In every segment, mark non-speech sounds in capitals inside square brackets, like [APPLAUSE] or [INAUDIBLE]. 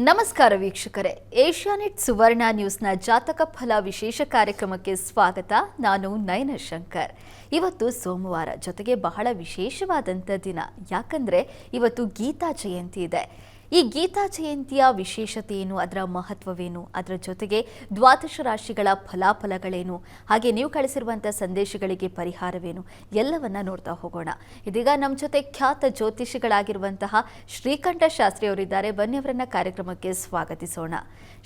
ನಮಸ್ಕಾರ ವೀಕ್ಷಕರೇ. ಏಷ್ಯಾನೆಟ್ ಸುವರ್ಣ ನ್ಯೂಸ್ನ ಜಾತಕ ಫಲ ವಿಶೇಷ ಕಾರ್ಯಕ್ರಮಕ್ಕೆ ಸ್ವಾಗತ. ನಾನು ನಯನ ಶಂಕರ್. ಇವತ್ತು ಸೋಮವಾರ ಜೊತೆಗೆ ಬಹಳ ವಿಶೇಷವಾದಂಥ ದಿನ. ಯಾಕಂದರೆ ಇವತ್ತು ಗೀತಾ ಜಯಂತಿ ಇದೆ. ಈ ಗೀತಾ ಜಯಂತಿಯ ವಿಶೇಷತೆ ಏನು ಅದರ ಮಹತ್ವವೇನು ಅದರ ಜೊತೆಗೆ ದ್ವಾದಶ ರಾಶಿಗಳ ಫಲಾಫಲಗಳೇನು ಹಾಗೆ ನೀವು ಕಳಿಸಿರುವಂಥ ಸಂದೇಶಗಳಿಗೆ ಪರಿಹಾರವೇನು ಎಲ್ಲವನ್ನ ನೋಡ್ತಾ ಹೋಗೋಣ. ಇದೀಗ ನಮ್ಮ ಜೊತೆ ಖ್ಯಾತ ಜ್ಯೋತಿಷಿಗಳಾಗಿರುವಂತಹ ಶ್ರೀಕಂಠ ಶಾಸ್ತ್ರಿ ಅವರಿದ್ದಾರೆ ಬನ್ನಿ ಅವರನ್ನ ಕಾರ್ಯಕ್ರಮಕ್ಕೆ ಸ್ವಾಗತಿಸೋಣ.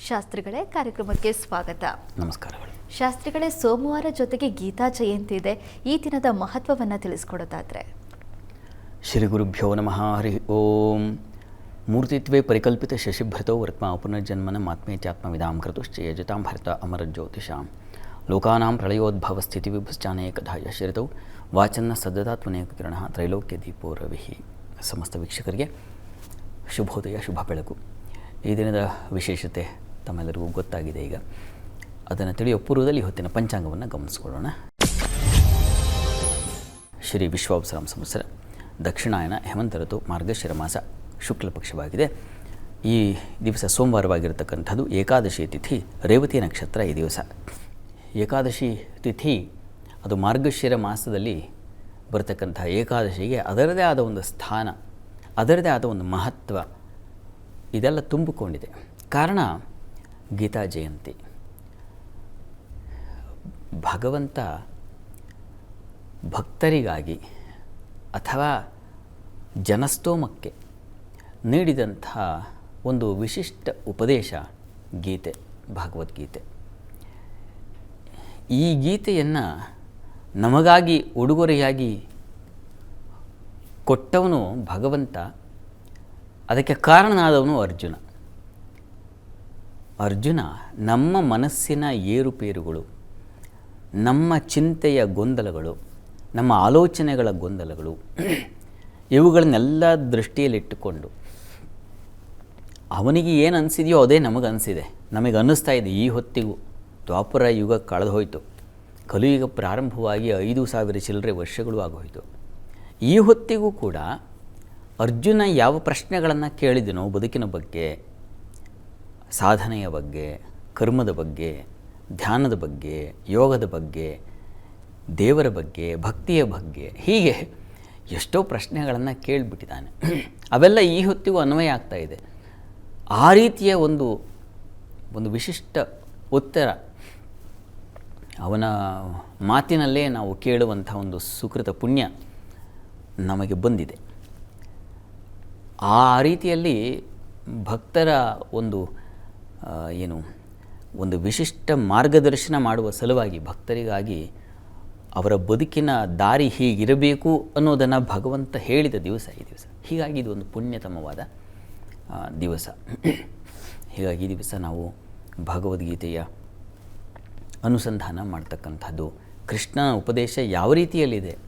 ಶಾಸ್ತ್ರಿಗಳೇ ಕಾರ್ಯಕ್ರಮಕ್ಕೆ ಸ್ವಾಗತ. ನಮಸ್ಕಾರಗಳು. ಶಾಸ್ತ್ರಿಗಳೇ ಸೋಮವಾರ ಜೊತೆಗೆ ಗೀತಾ ಜಯಂತಿ ಇದೆ. ಈ ದಿನದ ಮಹತ್ವವನ್ನು ತಿಳಿಸ್ಕೊಡೋದಾದ್ರೆ. ಶ್ರೀ ಗುರುಭ್ಯೋ ನಮಃ ಹರಿ ಓಂ. ಮೂರ್ತಿತ್ವೇ ಪರಿಕಲ್ಪಿತ ಶಶಿಭ್ರತೋ ವರ್ತ್ಮ ಪುನರ್ಜನ್ಮನ ಮಾತ್ಮೇತ್ಯಾತ್ಮವಿದಾಂ ಕೃತುಶ್ಚ ಯಜತಾಂ ಭರತ ಅಮರಜ್ಯೋತಿಷಾಂ ಲೋಕಾನಾಂ ಪ್ರಳಯೋದ್ಭವ ಸ್ಥಿತಿ ವಿಭುಶ್ಚಾನೇಕಧಾ ಯಶರಿತೌ. ವಾಚನ್ನ ಸದ್ದತಾತ್ಮನೇಕ ಕಿರಣ ತ್ರೈಲೋಕ್ಯ ದೀಪೋ ರವಿಹಿ ಸಮಸ್ತ ವೀಕ್ಷಕರಿಗೆ ಶುಭೋದಯ, ಶುಭ ಬೆಳಕು. ಈ ದಿನದ ವಿಶೇಷತೆ ತಮ್ಮೆಲ್ಲರಿಗೂ ಗೊತ್ತಾಗಿದೆ ಈಗ. ಅದನ್ನು ತಿಳಿಯೋ ಪೂರ್ವದಲ್ಲಿ ಹೊತ್ತಿನ ಪಂಚಾಂಗವನ್ನು ಗಮನಿಸ್ಕೊಳ್ಳೋಣ. ಶ್ರೀ ವಿಶ್ವಾವಸರಾಮ ಸಂವತ್ಸರ, ದಕ್ಷಿಣಾಯನ ಹೇಮಂತ ಋತು, ಮಾರ್ಗಶಿರ ಮಾಸ. ಶುಕ್ಲ ಪಕ್ಷವಾಗಿದೆ. ಈ ದಿವಸ ಸೋಮವಾರವಾಗಿರತಕ್ಕಂಥದ್ದು ಏಕಾದಶಿ ತಿಥಿ, ರೇವತಿ ನಕ್ಷತ್ರ ಈ ದಿವಸ. ಏಕಾದಶಿ ತಿಥಿ, ಅದು ಮಾರ್ಗಶಿರ ಮಾಸದಲ್ಲಿ ಬರತಕ್ಕಂಥ ಏಕಾದಶಿಗೆ ಅದರದೇ ಆದ ಒಂದು ಸ್ಥಾನ, ಅದರದೇ ಆದ ಒಂದು ಮಹತ್ವ ಇದೆಲ್ಲ ತುಂಬಿಕೊಂಡಿದೆ. ಕಾರಣ ಗೀತಾ ಜಯಂತಿ. ಭಗವಂತ ಭಕ್ತರಿಗಾಗಿ ಅಥವಾ ಜನಸ್ತೋಮಕ್ಕೆ ನೀಡಿದಂಥ ಒಂದು ವಿಶಿಷ್ಟ ಉಪದೇಶ ಗೀತೆ, ಭಗವದ್ಗೀತೆ. ಈ ಗೀತೆಯನ್ನು ನಮಗಾಗಿ, ಉಡುಗೊರೆಯಾಗಿ ಕೊಟ್ಟವನು ಭಗವಂತ, ಅದಕ್ಕೆ ಕಾರಣನಾದವನು ಅರ್ಜುನ. ಅರ್ಜುನ ನಮ್ಮ ಮನಸ್ಸಿನ ಏರುಪೇರುಗಳು, ನಮ್ಮ ಚಿಂತೆಯ ಗೊಂದಲಗಳು, ನಮ್ಮ ಆಲೋಚನೆಗಳ ಗೊಂದಲಗಳು, ಇವುಗಳನ್ನೆಲ್ಲ ದೃಷ್ಟಿಯಲ್ಲಿಟ್ಟುಕೊಂಡು ಅವನಿಗೆ ಏನು ಅನಿಸಿದೆಯೋ ಅದೇ ನಮಗೆ ಅನಿಸಿದೆ. ನಮಗೆ ಅನ್ನಿಸ್ತಾ ಇದೆ ಈ ಹೊತ್ತಿಗೂ. ದ್ವಾಪರ ಯುಗ ಕಳೆದು ಹೋಯಿತು ಕಲಿಯುಗ ಪ್ರಾರಂಭವಾಗಿ ಐದು ಸಾವಿರ ಚಿಲ್ಲರೆ ವರ್ಷಗಳು ಆಗೋಯಿತು. ಈ ಹೊತ್ತಿಗೂ ಕೂಡ ಅರ್ಜುನ ಯಾವ ಪ್ರಶ್ನೆಗಳನ್ನು ಕೇಳಿದನೋ ಬದುಕಿನ ಬಗ್ಗೆ, ಸಾಧನೆಯ ಬಗ್ಗೆ, ಕರ್ಮದ ಬಗ್ಗೆ, ಧ್ಯಾನದ ಬಗ್ಗೆ, ಯೋಗದ ಬಗ್ಗೆ, ದೇವರ ಬಗ್ಗೆ, ಭಕ್ತಿಯ ಬಗ್ಗೆ, ಹೀಗೆ ಎಷ್ಟೋ ಪ್ರಶ್ನೆಗಳನ್ನು ಕೇಳಿಬಿಟ್ಟಿದ್ದಾನೆ. ಅವೆಲ್ಲ ಈ ಹೊತ್ತಿಗೂ ಅನ್ವಯ ಆಗ್ತಾ ಆ ರೀತಿಯ ಒಂದು ಒಂದು ವಿಶಿಷ್ಟ ಉತ್ತರ ಅವನ ಮಾತಿನಲ್ಲೇ ನಾವು ಕೇಳುವಂಥ ಒಂದು ಸುಕೃತ ಪುಣ್ಯ ನಮಗೆ ಬಂದಿದೆ. ಆ ರೀತಿಯಲ್ಲಿ ಭಕ್ತರ ಒಂದು ಏನು, ಒಂದು ವಿಶಿಷ್ಟ ಮಾರ್ಗದರ್ಶನ ಮಾಡುವ ಸಲುವಾಗಿ ಭಕ್ತರಿಗಾಗಿ ಅವರ ಬದುಕಿನ ದಾರಿ ಹೀಗಿರಬೇಕು ಅನ್ನೋದನ್ನು ಭಗವಂತ ಹೇಳಿದ ದಿವಸ ಈ ದಿವಸ. ಹೀಗಾಗಿ ಇದು ಒಂದು ಪುಣ್ಯತಮವಾದ ದಿವಸ. ಹೀಗಾಗಿ ಈ ದಿವಸ ನಾವು ಭಗವದ್ಗೀತೆಯ ಅನುಸಂಧಾನ ಮಾಡ್ತಕ್ಕಂಥದ್ದು. ಕೃಷ್ಣನ ಉಪದೇಶ ಯಾವ ರೀತಿಯಲ್ಲಿದೆ?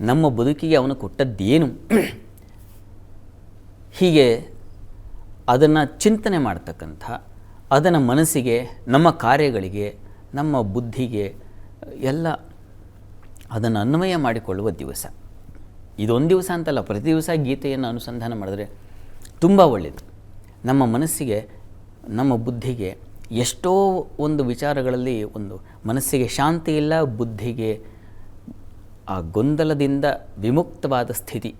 ನಮ್ಮ ಬದುಕಿಗೆ ಅವನು ಕೊಟ್ಟದ್ದೇನು? ಹೀಗೆ ಅದನ್ನು ಚಿಂತನೆ ಮಾಡ್ತಕ್ಕಂಥ, ಅದನ್ನು ಮನಸ್ಸಿಗೆ, ನಮ್ಮ ಕಾರ್ಯಗಳಿಗೆ, ನಮ್ಮ ಬುದ್ಧಿಗೆ ಎಲ್ಲ ಅದನ್ನು ಅನ್ವಯ ಮಾಡಿಕೊಳ್ಳುವ ದಿವಸ. ಇದೊಂದು ದಿವಸ ಅಂತಲ್ಲ, ಪ್ರತಿ ದಿವಸ ಗೀತೆಯನ್ನು ಅನುಸಂಧಾನ ಮಾಡಿದ್ರೆ ತುಂಬ ಒಳ್ಳೆಯದು ನಮ್ಮ ಮನಸ್ಸಿಗೆ, ನಮ್ಮ ಬುದ್ಧಿಗೆ ಎಷ್ಟೋ ಒಂದು ವಿಚಾರಗಳಲ್ಲಿ ಒಂದು ಮನಸ್ಸಿಗೆ ಶಾಂತಿ ಇಲ್ಲ, ಬುದ್ಧಿಗೆ ಆ ಗೊಂದಲದಿಂದ ವಿಮುಕ್ತವಾದ ಸ್ಥಿತಿ,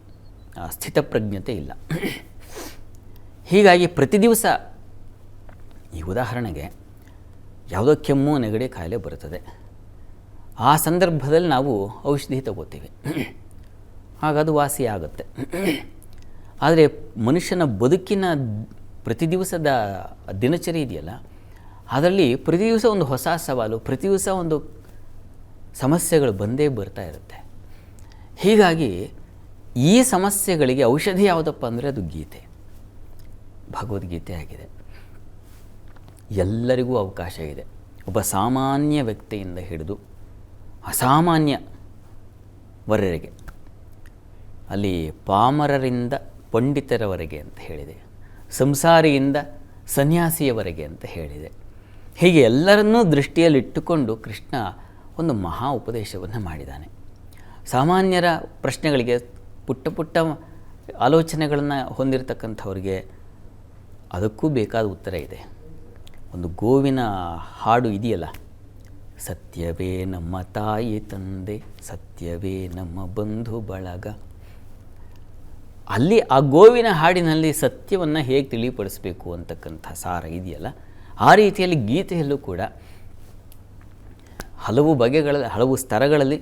ಆ ಸ್ಥಿತಪ್ರಜ್ಞತೆ ಇಲ್ಲ. ಹೀಗಾಗಿ ಪ್ರತಿ ದಿವಸ ಈ ಉದಾಹರಣೆಗೆ ಯಾವುದೋ ಕೆಮ್ಮು, ನೆಗಡಿ, ಕಾಯಿಲೆ ಬರುತ್ತದೆ. ಆ ಸಂದರ್ಭದಲ್ಲಿ ನಾವು ಔಷಧಿ ತಗೋತೀವಿ. ಹಾಗದು ವಾಸಿ ಆಗುತ್ತೆ ಆದರೆ ಮನುಷ್ಯನ ಬದುಕಿನ ಪ್ರತಿ ದಿವಸದ ದಿನಚರಿ ಇದೆಯಲ್ಲ, ಅದರಲ್ಲಿ ಪ್ರತಿ ದಿವಸ ಒಂದು ಹೊಸ ಸವಾಲು, ಪ್ರತಿ ದಿವಸ ಒಂದು ಸಮಸ್ಯೆಗಳು ಬಂದೇ ಬರ್ತಾ ಇರುತ್ತೆ. ಹೀಗಾಗಿ ಈ ಸಮಸ್ಯೆಗಳಿಗೆ ಔಷಧಿ ಯಾವುದಪ್ಪ ಅಂದರೆ ಅದು ಗೀತೆ. ಭಗವದ್ಗೀತೆ ಆಗಿದೆ. ಎಲ್ಲರಿಗೂ ಅವಕಾಶ ಇದೆ. ಒಬ್ಬ ಸಾಮಾನ್ಯ ವ್ಯಕ್ತಿಯಿಂದ ಹಿಡಿದು ಅಸಾಮಾನ್ಯ ವರರಿಗೆ, ಅಲ್ಲಿ ಪಾಮರರಿಂದ ಪಂಡಿತರವರೆಗೆ ಅಂತ ಹೇಳಿದೆ. ಸಂಸಾರಿಯಿಂದ ಸನ್ಯಾಸಿಯವರೆಗೆ ಅಂತ ಹೇಳಿದೆ. ಹೀಗೆ ಎಲ್ಲರನ್ನೂ ದೃಷ್ಟಿಯಲ್ಲಿಟ್ಟುಕೊಂಡು ಕೃಷ್ಣ ಒಂದು ಮಹಾ ಉಪದೇಶವನ್ನು ಮಾಡಿದ್ದಾನೆ ಸಾಮಾನ್ಯರ ಪ್ರಶ್ನೆಗಳಿಗೆ ಪುಟ್ಟ ಪುಟ್ಟ ಆಲೋಚನೆಗಳನ್ನು ಹೊಂದಿರತಕ್ಕಂಥವ್ರಿಗೆ ಅದಕ್ಕೂ ಬೇಕಾದ ಉತ್ತರ ಇದೆ. ಒಂದು ಗೋವಿನ ಹಾಡು ಇದೆಯಲ್ಲ, ಸತ್ಯವೇ ನಮ್ಮ ತಾಯಿ ತಂದೆ, ಸತ್ಯವೇ ನಮ್ಮ ಬಂಧು ಬಳಗ. ಅಲ್ಲಿ ಆ ಗೋವಿನ ಹಾಡಿನಲ್ಲಿ ಸತ್ಯವನ್ನು ಹೇಗೆ ತಿಳಿಪಡಿಸಬೇಕು ಅಂತಕ್ಕಂಥ ಸಾರ ಇದೆಯಲ್ಲ, ಆ ರೀತಿಯಲ್ಲಿ ಗೀತೆಯಲ್ಲೂ ಕೂಡ ಹಲವು ಬಗೆಗಳಲ್ಲಿ, ಹಲವು ಸ್ತರಗಳಲ್ಲಿ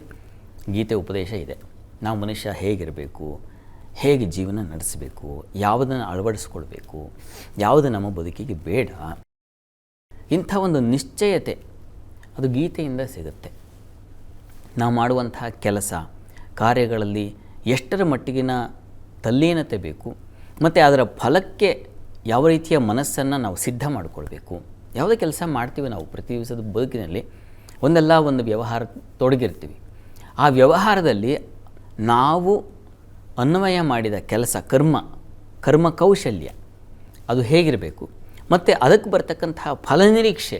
ಗೀತೆ ಉಪದೇಶ ಇದೆ. ನಾವು ಮನುಷ್ಯ ಹೇಗಿರಬೇಕು, ಹೇಗೆ ಜೀವನ ನಡೆಸಬೇಕು, ಯಾವುದನ್ನು ಅಳವಡಿಸ್ಕೊಳ್ಬೇಕು, ಯಾವುದು ನಮ್ಮ ಬದುಕಿಗೆ ಬೇಡ, ಇಂಥ ಒಂದು ನಿಶ್ಚಯತೆ ಅದು ಗೀತೆಯಿಂದ ಸಿಗುತ್ತೆ. ನಾವು ಮಾಡುವಂತಹ ಕೆಲಸ, ಕಾರ್ಯಗಳಲ್ಲಿ ಎಷ್ಟರ ಮಟ್ಟಿಗಿನ ತಲ್ಲೀನತೆ ಬೇಕು, ಮತ್ತು ಅದರ ಫಲಕ್ಕೆ ಯಾವ ರೀತಿಯ ಮನಸ್ಸನ್ನು ನಾವು ಸಿದ್ಧ ಮಾಡಿಕೊಳ್ಬೇಕು. ಯಾವುದೇ ಕೆಲಸ ಮಾಡ್ತೀವಿ ನಾವು ಪ್ರತಿ ದಿವಸದ ಬದುಕಿನಲ್ಲಿ, ಒಂದಲ್ಲ ಒಂದು ವ್ಯವಹಾರ ತೊಡಗಿರ್ತೀವಿ. ಆ ವ್ಯವಹಾರದಲ್ಲಿ ನಾವು ಅನ್ವಯ ಮಾಡಿದ ಕೆಲಸ, ಕರ್ಮ ಕರ್ಮ ಕೌಶಲ್ಯ, ಅದು ಹೇಗಿರಬೇಕು, ಮತ್ತು ಅದಕ್ಕೆ ಬರ್ತಕ್ಕಂತಹ ಫಲನಿರೀಕ್ಷೆ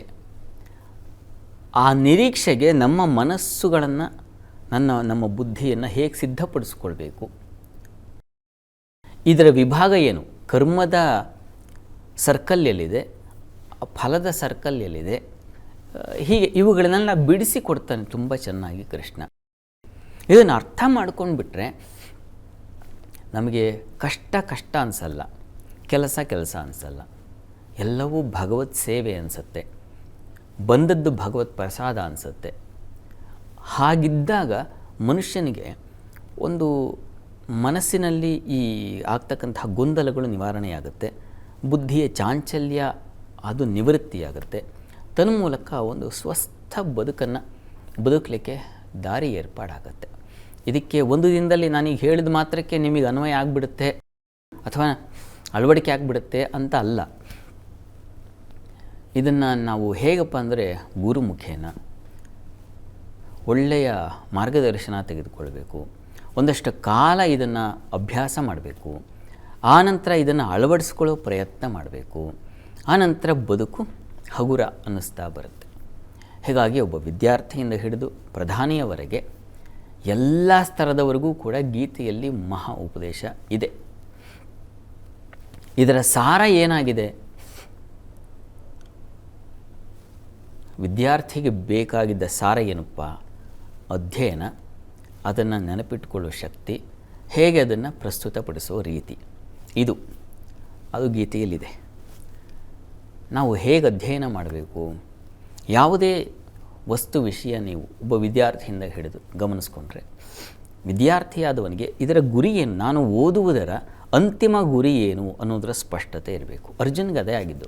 ಆ ನಿರೀಕ್ಷೆಗೆ ನಮ್ಮ ಮನಸ್ಸುಗಳನ್ನು, ನನ್ನ, ನಮ್ಮ ಬುದ್ಧಿಯನ್ನು ಹೇಗೆ ಸಿದ್ಧಪಡಿಸ್ಕೊಳ್ಬೇಕು ಇದರ ವಿಭಾಗ ಏನು? ಕರ್ಮದ ಸರ್ಕಲ್ ಎಲ್ಲಿದೆ? ಫಲದ ಸರ್ಕಲ್ ಎಲ್ಲಿದೆ? ಹೀಗೆ ಇವುಗಳನ್ನೆಲ್ಲ ಬಿಡಿಸಿ ಕೊಡ್ತಾನೆ ತುಂಬ ಚೆನ್ನಾಗಿ ಕೃಷ್ಣ. ಇದನ್ನು ಅರ್ಥ ಮಾಡ್ಕೊಂಡು ಬಿಟ್ಟರೆ ನಮಗೆ ಕಷ್ಟ ಕಷ್ಟ ಅನಿಸಲ್ಲ, ಕೆಲಸ ಕೆಲಸ ಅನಿಸಲ್ಲ. ಎಲ್ಲವೂ ಭಗವತ್ ಸೇವೆ ಅನಿಸುತ್ತೆ. ಬಂದದ್ದು ಭಗವತ್ ಪ್ರಸಾದ ಅನಿಸುತ್ತೆ. ಹಾಗಿದ್ದಾಗ ಮನುಷ್ಯನಿಗೆ ಒಂದು ಮನಸ್ಸಿನಲ್ಲಿ ಈ ಆಗ್ತಕ್ಕಂತಹ ಗೊಂದಲಗಳು ನಿವಾರಣೆಯಾಗುತ್ತೆ. ಬುದ್ಧಿಯ ಚಾಂಚಲ್ಯ ಅದು ನಿವೃತ್ತಿಯಾಗುತ್ತೆ. ತನ್ಮೂಲಕ ಒಂದು ಸ್ವಸ್ಥ ಬದುಕನ್ನು ಬದುಕಲಿಕ್ಕೆ ದಾರಿ ಏರ್ಪಾಡಾಗುತ್ತೆ. ಇದಕ್ಕೆ ಒಂದು ದಿನದಲ್ಲಿ ನಾನೀಗ ಹೇಳಿದ ಮಾತ್ರಕ್ಕೆ ನಿಮಗೆ ಅನ್ವಯ ಆಗಿಬಿಡುತ್ತೆ ಅಥವಾ ಅಳವಡಿಕೆ ಆಗಿಬಿಡುತ್ತೆ ಅಂತ ಅಲ್ಲ. ಇದನ್ನು ನಾವು ಹೇಗಪ್ಪ ಅಂದರೆ ಗುರುಮುಖೇನ ಒಳ್ಳೆಯ ಮಾರ್ಗದರ್ಶನ ತೆಗೆದುಕೊಳ್ಬೇಕು. ಒಂದಷ್ಟು ಕಾಲ ಇದನ್ನು ಅಭ್ಯಾಸ ಮಾಡಬೇಕು. ಆನಂತರ ಇದನ್ನು ಅಳವಡಿಸ್ಕೊಳ್ಳೋ ಪ್ರಯತ್ನ ಮಾಡಬೇಕು. ಆನಂತರ ಬದುಕು ಹಗುರ ಅನ್ನಿಸ್ತಾ ಬರುತ್ತೆ. ಹೀಗಾಗಿ ಒಬ್ಬ ವಿದ್ಯಾರ್ಥಿಯಿಂದ ಹಿಡಿದು ಪ್ರಧಾನಿಯವರೆಗೆ ಎಲ್ಲ ಸ್ತರದವರೆಗೂ ಕೂಡ ಗೀತೆಯಲ್ಲಿ ಮಹಾ ಉಪದೇಶ ಇದೆ. ಇದರ ಸಾರ ಏನಾಗಿದೆ? ವಿದ್ಯಾರ್ಥಿಗೆ ಬೇಕಾಗಿದ್ದ ಸಾರ ಏನಪ್ಪ? ಅಧ್ಯಯನ. ಅದನ್ನು ನೆನಪಿಟ್ಟುಕೊಳ್ಳುವ ಶಕ್ತಿ, ಹೇಗೆ ಅದನ್ನು ಪ್ರಸ್ತುತಪಡಿಸುವ ರೀತಿ. ಇದು, ಅದು ಗೀತೆಯಲ್ಲಿದೆ. ನಾವು ಹೇಗೆ ಅಧ್ಯಯನ ಮಾಡಬೇಕು? ಯಾವುದೇ ವಸ್ತು ವಿಷಯ ನೀವು ಒಬ್ಬ ವಿದ್ಯಾರ್ಥಿಯಿಂದ ಹಿಡಿದು ಗಮನಿಸ್ಕೊಂಡ್ರೆ, ವಿದ್ಯಾರ್ಥಿಯಾದವನಿಗೆ ಇದರ ಗುರಿ ಏನು? ನಾನು ಓದುವುದರ ಅಂತಿಮ ಗುರಿ ಏನು ಅನ್ನೋದರ ಸ್ಪಷ್ಟತೆ ಇರಬೇಕು. ಅರ್ಜುನ್ಗೆ ಅದೇ ಆಗಿದ್ದು.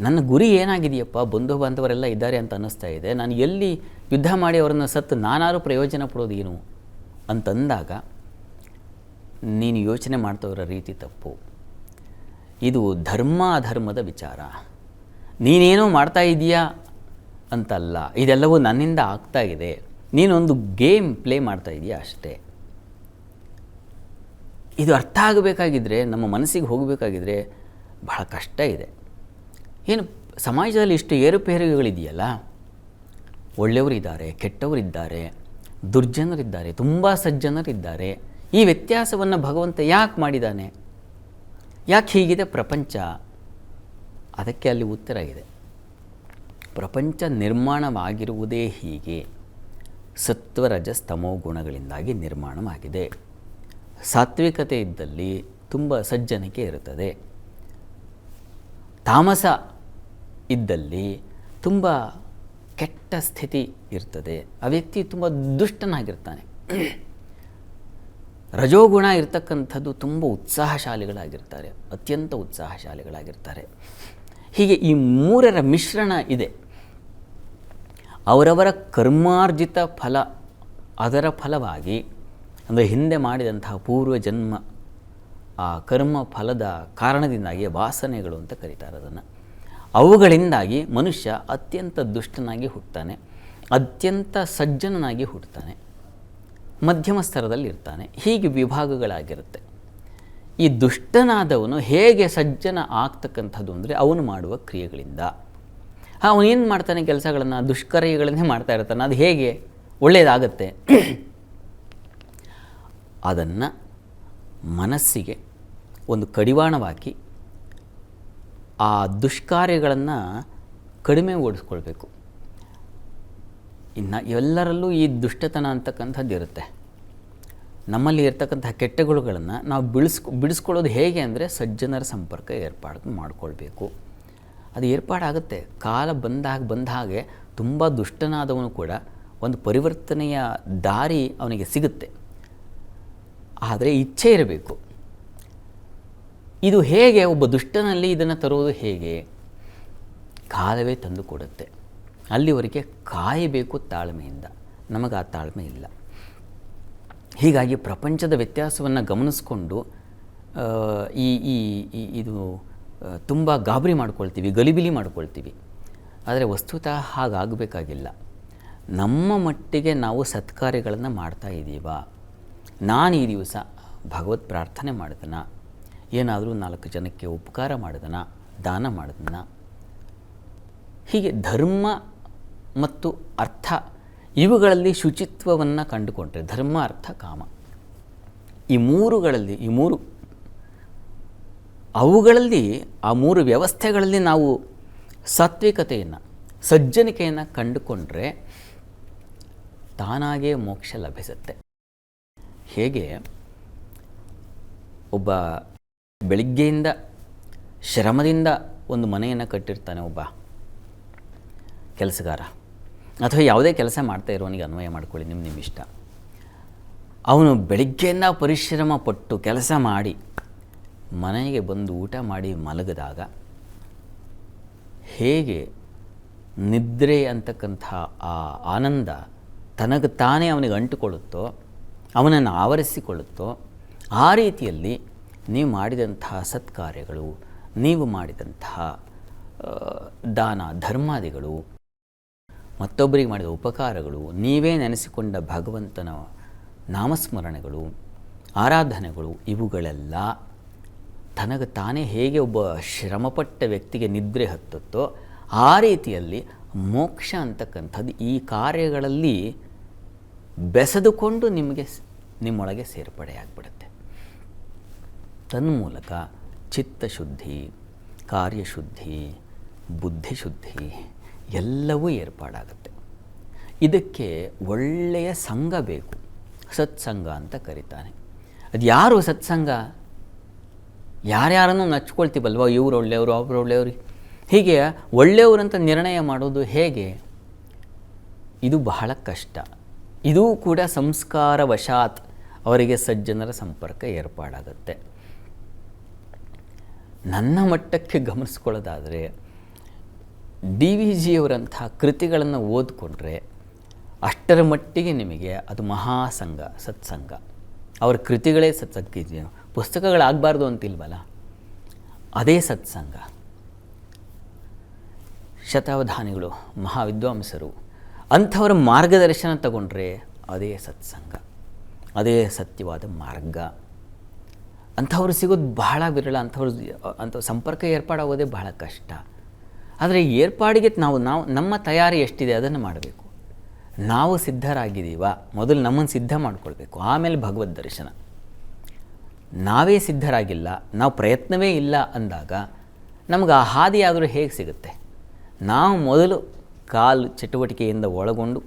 ನನ್ನ ಗುರಿ ಏನಾಗಿದೆಯಪ್ಪ? ಬಂಧು ಬಾಂಧವರೆಲ್ಲ ಇದ್ದಾರೆ ಅಂತ ಅನ್ನಿಸ್ತಾ ಇದೆ. ನಾನು ಎಲ್ಲಿ ಯುದ್ಧ ಮಾಡಿ ಅವರನ್ನು ಸತ್ತು ನಾನಾರು ಪ್ರಯೋಜನ ಪಡೋದೇನು ಅಂತಂದಾಗ, ನೀನು ಯೋಚನೆ ಮಾಡ್ತವರ ರೀತಿ ತಪ್ಪು. ಇದು ಧರ್ಮ ಅಧರ್ಮದ ವಿಚಾರ. ನೀನೇನೋ ಮಾಡ್ತಾ ಇದೀಯಾ? ಅಂತಲ್ಲ. ಇದೆಲ್ಲವೂ ನನ್ನಿಂದ ಆಗ್ತಾ ಇದೆ. ನೀನೊಂದು ಗೇಮ್ ಪ್ಲೇ ಮಾಡ್ತಾ ಇದೀಯಾ ಅಷ್ಟೇ? ಇದು ಅರ್ಥ ಆಗಬೇಕಾಗಿದ್ದರೆ ನಮ್ಮ ಮನಸ್ಸಿಗೆ ಹೋಗಬೇಕಾಗಿದ್ದರೆ ಬಹಳ ಕಷ್ಟ ಇದೆ. ಏನು ಸಮಾಜದಲ್ಲಿ ಇಷ್ಟು ಏರುಪೇರುಗಳಿದೆಯಲ್ಲ? ಒಳ್ಳೆಯವರಿದ್ದಾರೆ, ಕೆಟ್ಟವರಿದ್ದಾರೆ, ದುರ್ಜನರಿದ್ದಾರೆ, ತುಂಬ ಸಜ್ಜನರಿದ್ದಾರೆ. ಈ ವ್ಯತ್ಯಾಸವನ್ನು ಭಗವಂತ ಯಾಕೆ ಮಾಡಿದ್ದಾನೆ ಯಾಕೆ ಹೀಗಿದೆ ಪ್ರಪಂಚ? ಅದಕ್ಕೆ ಅಲ್ಲಿ ಉತ್ತರ ಇದೆ. ಪ್ರಪಂಚ ನಿರ್ಮಾಣವಾಗಿರುವುದೇ ಹೀಗೆ. ಸತ್ವರಜಸ್ ತಮೋ ಗುಣಗಳಿಂದಾಗಿ ನಿರ್ಮಾಣವಾಗಿದೆ. ಸಾತ್ವಿಕತೆ ಇದ್ದಲ್ಲಿ ತುಂಬ ಸಜ್ಜನಿಕೆ ಇರುತ್ತದೆ. ತಾಮಸ ಇದ್ದಲ್ಲಿ ತುಂಬ ಕೆಟ್ಟ ಸ್ಥಿತಿ ಇರ್ತದೆ. ಆ ವ್ಯಕ್ತಿ ತುಂಬ ದುಷ್ಟನಾಗಿರ್ತಾನೆ. ರಜೋಗುಣ ಇರ್ತಕ್ಕಂಥದ್ದು ತುಂಬ ಉತ್ಸಾಹಶಾಲಿಗಳಾಗಿರ್ತಾರೆ. ಅತ್ಯಂತ ಉತ್ಸಾಹಶಾಲಿಗಳಾಗಿರ್ತಾರೆ. ಹೀಗೆ ಈ ಮೂರರ ಮಿಶ್ರಣ ಇದೆ. ಅವರವರ ಕರ್ಮಾರ್ಜಿತ ಫಲ, ಅದರ ಫಲವಾಗಿ, ಅಂದರೆ ಹಿಂದೆ ಮಾಡಿದಂತಹ ಪೂರ್ವ ಜನ್ಮ ಆ ಕರ್ಮ ಫಲದ ಕಾರಣದಿಂದಾಗಿ ವಾಸನೆಗಳು ಅಂತ ಕರೀತಾರೆ ಅದನ್ನು. ಅವುಗಳಿಂದಾಗಿ ಮನುಷ್ಯ ಅತ್ಯಂತ ದುಷ್ಟನಾಗಿ ಹುಟ್ಟುತ್ತಾನೆ ಅತ್ಯಂತ ಸಜ್ಜನನಾಗಿ ಹುಟ್ಟುತ್ತಾನೆ ಮಧ್ಯಮ ಸ್ತರದಲ್ಲಿ ಇರ್ತಾನೆ, ಹೀಗೆ ವಿಭಾಗಗಳಾಗಿರುತ್ತೆ. ಈ ದುಷ್ಟನಾದವನು ಹೇಗೆ ಸಜ್ಜನ ಆಗ್ತಕ್ಕಂಥದ್ದು ಅಂದರೆ ಅವನು ಮಾಡುವ ಕ್ರಿಯೆಗಳಿಂದ. ಏನು ಮಾಡ್ತಾನೆ ಕೆಲಸಗಳನ್ನು? ದುಷ್ಕರ್ಯಗಳನ್ನೇ ಮಾಡ್ತಾ ಇರ್ತಾನೆ. ಅದು ಹೇಗೆ? ಒಳ್ಳೆಯದಾಗತ್ತೆ ಅದನ್ನು ಮನಸ್ಸಿಗೆ ಒಂದು ಕಡಿವಾಣವಾಕಿ ಆ ದುಷ್ಕಾರ್ಯಗಳನ್ನು ಕಡಿಮೆ ಓಡಿಸ್ಕೊಳ್ಬೇಕು. ಇನ್ನು ಎಲ್ಲರಲ್ಲೂ ಈ ದುಷ್ಟತನ ಅಂತಕ್ಕಂಥದ್ದು ಇರುತ್ತೆ. ನಮ್ಮಲ್ಲಿ ಇರ್ತಕ್ಕಂಥ ಕೆಟ್ಟಗಳುಗಳನ್ನು ನಾವು ಬಿಡಿಸ್ಕೊ ಬಿಡಿಸ್ಕೊಳ್ಳೋದು ಹೇಗೆ ಅಂದರೆ ಸಜ್ಜನರ ಸಂಪರ್ಕ ಏರ್ಪಾಡು ಮಾಡಿಕೊಳ್ಬೇಕು. ಅದು ಏರ್ಪಾಡಾಗುತ್ತೆ. ಕಾಲ ಬಂದಾಗ, ಬಂದ ಹಾಗೆ ತುಂಬ ದುಷ್ಟನಾದವನು ಕೂಡ ಒಂದು ಪರಿವರ್ತನೆಯ ದಾರಿ ಅವನಿಗೆ ಸಿಗುತ್ತೆ. ಆದರೆ ಇಚ್ಛೆ ಇರಬೇಕು. ಇದು ಹೇಗೆ, ಒಬ್ಬ ದುಷ್ಟನಲ್ಲಿ ಇದನ್ನು ತರುವುದು ಹೇಗೆ? ಕಾಲವೇ ತಂದು ಕೊಡುತ್ತೆ. ಅಲ್ಲಿವರೆಗೆ ಕಾಯಬೇಕು ತಾಳ್ಮೆಯಿಂದ. ನಮಗೆ ಆ ತಾಳ್ಮೆ ಇಲ್ಲ. ಹೀಗಾಗಿ ಪ್ರಪಂಚದ ವ್ಯತ್ಯಾಸವನ್ನು ಗಮನಿಸ್ಕೊಂಡು ಈ ಈ ಇದು ತುಂಬ ಗಾಬರಿ ಮಾಡ್ಕೊಳ್ತೀವಿ, ಗಲಿಬಿಲಿ ಮಾಡ್ಕೊಳ್ತೀವಿ. ಆದರೆ ವಸ್ತುತಃ ಹಾಗಾಗಬೇಕಾಗಿಲ್ಲ. ನಮ್ಮ ಮಟ್ಟಿಗೆ ನಾವು ಸತ್ಕಾರ್ಯಗಳನ್ನು ಮಾಡ್ತಾ ಇದ್ದೀವಾ ನಾನು ಈ ದಿವಸ ಭಗವತ್ ಪ್ರಾರ್ಥನೆ ಮಾಡಿದನ ಏನಾದರೂ ನಾಲ್ಕು ಜನಕ್ಕೆ ಉಪಕಾರ ಮಾಡಿದನ, ದಾನ ಮಾಡಿದನ? ಹೀಗೆ ಧರ್ಮ ಮತ್ತು ಅರ್ಥ ಇವುಗಳಲ್ಲಿ ಶುಚಿತ್ವವನ್ನು ಕಂಡುಕೊಂಡ್ರೆ ಧರ್ಮ, ಅರ್ಥ, ಕಾಮ. ಈ ಮೂರುಗಳಲ್ಲಿ, ಈ ಮೂರು ಅವುಗಳಲ್ಲಿ, ಆ ಮೂರು ವ್ಯವಸ್ಥೆಗಳಲ್ಲಿ ನಾವು ಸಾತ್ವಿಕತೆಯನ್ನು, ಸಜ್ಜನಿಕೆಯನ್ನು ಕಂಡುಕೊಂಡ್ರೆ ತಾನಾಗೇ ಮೋಕ್ಷ ಲಭಿಸುತ್ತೆ. ಹೇಗೆ? ಒಬ್ಬ ಬೆಳಿಗ್ಗೆಯಿಂದ ಶ್ರಮದಿಂದ ಒಂದು ಮನೆಯನ್ನು ಕಟ್ಟಿರ್ತಾನೆ ಒಬ್ಬ ಕೆಲಸಗಾರ. ಅಥವಾ ಯಾವುದೇ ಕೆಲಸ ಮಾಡ್ತಾ ಇರೋನಿಗೆ ಅನ್ವಯ ಮಾಡ್ಕೊಳ್ಳಿ ನಿಮ್ಮ ನಿಮ್ಮ ಇಷ್ಟ. ಅವನು ಬೆಳಿಗ್ಗೆಯಿಂದ ಪರಿಶ್ರಮ ಪಟ್ಟು ಕೆಲಸ ಮಾಡಿ ಮನೆಗೆ ಬಂದು ಊಟ ಮಾಡಿ ಮಲಗಿದಾಗ ಹೇಗೆ ನಿದ್ರೆ ಅಂತಕ್ಕಂಥ ಆ ಆನಂದ ತನಗೆ ತಾನೇ ಅವನಿಗೆ ಅಂಟುಕೊಳ್ಳುತ್ತೋ, ಅವನನ್ನು ಆವರಿಸಿಕೊಳ್ಳುತ್ತೋ, ಆ ರೀತಿಯಲ್ಲಿ ನೀವು ಮಾಡಿದಂತಹ ಸತ್ಕಾರ್ಯಗಳು, ನೀವು ಮಾಡಿದಂತಹ ದಾನ ಧರ್ಮಾದಿಗಳು, ಮತ್ತೊಬ್ಬರಿಗೆ ಮಾಡಿದ ಉಪಕಾರಗಳು, ನೀವೇ ನೆನೆಸಿಕೊಂಡ ಭಗವಂತನ ನಾಮಸ್ಮರಣೆಗಳು, ಆರಾಧನೆಗಳು, ಇವುಗಳೆಲ್ಲ ತನಗೆ ತಾನೇ ಹೇಗೆ ಒಬ್ಬ ಶ್ರಮಪಟ್ಟ ವ್ಯಕ್ತಿಗೆ ನಿದ್ರೆ ಹತ್ತುತ್ತೋ ಆ ರೀತಿಯಲ್ಲಿ ಮೋಕ್ಷ ಅಂತಕ್ಕಂಥದ್ದು ಈ ಕಾರ್ಯಗಳಲ್ಲಿ ಬೆಸೆದುಕೊಂಡು ನಿಮಗೆ, ನಿಮ್ಮೊಳಗೆ ಸೇರ್ಪಡೆಯಾಗ್ಬಿಡುತ್ತೆ. ತನ್ಮೂಲಕ ಚಿತ್ತಶುದ್ಧಿ, ಕಾರ್ಯಶುದ್ಧಿ, ಬುದ್ಧಿಶುದ್ಧಿ ಎಲ್ಲವೂ ಏರ್ಪಾಡಾಗುತ್ತೆ. ಇದಕ್ಕೆ ಒಳ್ಳೆಯ ಸಂಘ ಬೇಕು. ಸತ್ಸಂಗ ಅಂತ ಕರೀತಾನೆ. ಅದು ಯಾರು ಸತ್ಸಂಗ? ಯಾರ್ಯಾರನ್ನು ನಚ್ಕೊಳ್ತೀವಲ್ವ? ಇವ್ರು ಒಳ್ಳೆಯವರು ಅವರು ಒಳ್ಳೆಯವ್ರಿ ಹೀಗೆ ಒಳ್ಳೆಯವರಂತ ನಿರ್ಣಯ ಮಾಡೋದು ಹೇಗೆ? ಇದು ಬಹಳ ಕಷ್ಟ. ಇದೂ ಕೂಡ ಸಂಸ್ಕಾರ ವಶಾತ್ ಅವರಿಗೆ ಸಜ್ಜನರ ಸಂಪರ್ಕ ಏರ್ಪಾಡಾಗುತ್ತೆ. ನನ್ನ ಮಟ್ಟಕ್ಕೆ ಗಮನಿಸ್ಕೊಳ್ಳೋದಾದರೆ, ಡಿ ವಿ ಜಿಯವರಂಥ ಕೃತಿಗಳನ್ನು ಓದಿಕೊಂಡ್ರೆ ಅಷ್ಟರ ಮಟ್ಟಿಗೆ ನಿಮಗೆ ಅದು ಮಹಾಸಂಘ ಸತ್ಸಂಗ ಅವರ ಕೃತಿಗಳೇ ಸತ್ಸಂಗ ಪುಸ್ತಕಗಳಾಗಬಾರ್ದು ಅಂತಿಲ್ವಲ್ಲ? ಅದೇ ಸತ್ಸಂಗ ಶತಾವಧಾನಿಗಳು, ಮಹಾವಿದ್ವಾಂಸರು, ಅಂಥವರ ಮಾರ್ಗದರ್ಶನ ತಗೊಂಡ್ರೆ ಅದೇ ಸತ್ಸಂಗ ಅದೇ ಸತ್ಯವಾದ ಮಾರ್ಗ. ಅಂಥವ್ರು ಸಿಗೋದು ಬಹಳ ವಿರಳ, ಅಂಥವ್ರು ಅಂಥ ಸಂಪರ್ಕ ಏರ್ಪಾಡಾಗೋದೇ ಬಹಳ ಕಷ್ಟ. ಆದರೆ ಏರ್ಪಾಡಿಗೆ ನಾವು ನಾವು, ನಮ್ಮ ತಯಾರಿ ಎಷ್ಟಿದೆ ಅದನ್ನು ಮಾಡಬೇಕು. ನಾವು ಸಿದ್ಧರಾಗಿದ್ದೀವ? ಮೊದಲು ನಮ್ಮನ್ನು ಸಿದ್ಧ ಮಾಡಿಕೊಳ್ಬೇಕು. ಆಮೇಲೆ ಭಗವದ್ ದರ್ಶನ. ನಾವೇ ಸಿದ್ಧರಾಗಿಲ್ಲ, ನಾವು ಪ್ರಯತ್ನವೇ ಇಲ್ಲ ಅಂದಾಗ ನಮಗೆ ಆ ಹಾದಿಯಾದರೂ ಹೇಗೆ ಸಿಗುತ್ತೆ? ನಾವು ಮೊದಲು ಕಾಲು ಚಟುವಟಿಕೆಯಿಂದ ಒಳಗೊಂಡು